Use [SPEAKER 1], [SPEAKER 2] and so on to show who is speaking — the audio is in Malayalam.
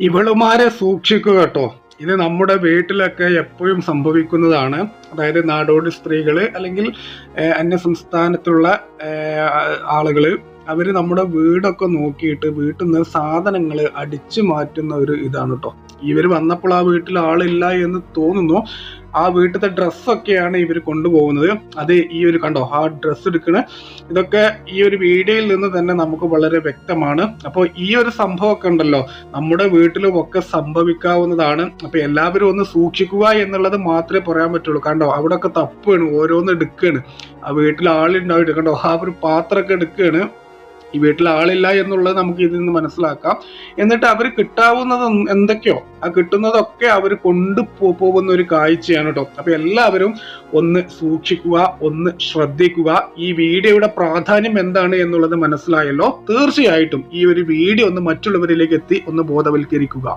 [SPEAKER 1] ഇവളുമാരെ സൂക്ഷിക്കുക കേട്ടോ. ഇത് നമ്മുടെ വീട്ടിലൊക്കെ എപ്പോഴും സംഭവിക്കുന്നതാണ്. അതായത് നാടോടി സ്ത്രീകൾ അല്ലെങ്കിൽ അന്യസംസ്ഥാനത്തുള്ള അന്യ സംസ്ഥാനത്തുള്ള ആളുകൾ അവർ നമ്മുടെ വീടൊക്കെ നോക്കിയിട്ട് വീട്ടിൽ നിന്ന് സാധനങ്ങൾ അടിച്ചു മാറ്റുന്ന ഒരു ഇതാണ് കേട്ടോ ഇവർ വന്നപ്പോൾ ആ വീട്ടിൽ ആളില്ല എന്ന് തോന്നുന്നു. ആ വീട്ടിലത്തെ ഡ്രസ്സൊക്കെയാണ് ഇവർ കൊണ്ടുപോകുന്നത്. അത് ഈ ഒരു കണ്ടോ ആ ഡ്രസ്സ് എടുക്കണ. ഇതൊക്കെ ഈ ഒരു വീഡിയോയിൽ നിന്ന് തന്നെ നമുക്ക് വളരെ വ്യക്തമാണ്. അപ്പോൾ ഈ ഒരു സംഭവമൊക്കെ ഉണ്ടല്ലോ നമ്മുടെ വീട്ടിലും ഒക്കെ സംഭവിക്കാവുന്നതാണ്. അപ്പൊ എല്ലാവരും ഒന്ന് സൂക്ഷിക്കുക എന്നുള്ളത് മാത്രമേ പറയാൻ പറ്റുള്ളൂ. കണ്ടോ അവിടെ ഒക്കെ തപ്പാണ് ഓരോന്ന് എടുക്കുകയാണ്. ആ വീട്ടിൽ ആളുണ്ടായിട്ട് കണ്ടോ ആ ഒരു പാത്രമൊക്കെ എടുക്കാണ് ഈ വീട്ടിൽ ആളില്ല എന്നുള്ളത് നമുക്ക് ഇതിൽ നിന്ന് മനസ്സിലാക്കാം. എന്നിട്ട് അവർ കിട്ടാവുന്നത് എന്തൊക്കെയോ ആ കിട്ടുന്നതൊക്കെ അവർ കൊണ്ടു പോകുന്ന ഒരു കാഴ്ചയാണ് കേട്ടോ അപ്പൊ എല്ലാവരും ഒന്ന് സൂക്ഷിക്കുക ഒന്ന് ശ്രദ്ധിക്കുക. ഈ വീഡിയോയുടെ പ്രാധാന്യം എന്താണ് എന്നുള്ളത് മനസ്സിലായല്ലോ. തീർച്ചയായിട്ടും ഈ ഒരു വീഡിയോ ഒന്ന് മറ്റുള്ളവരിലേക്ക് എത്തി ഒന്ന് ബോധവൽക്കരിക്കുക.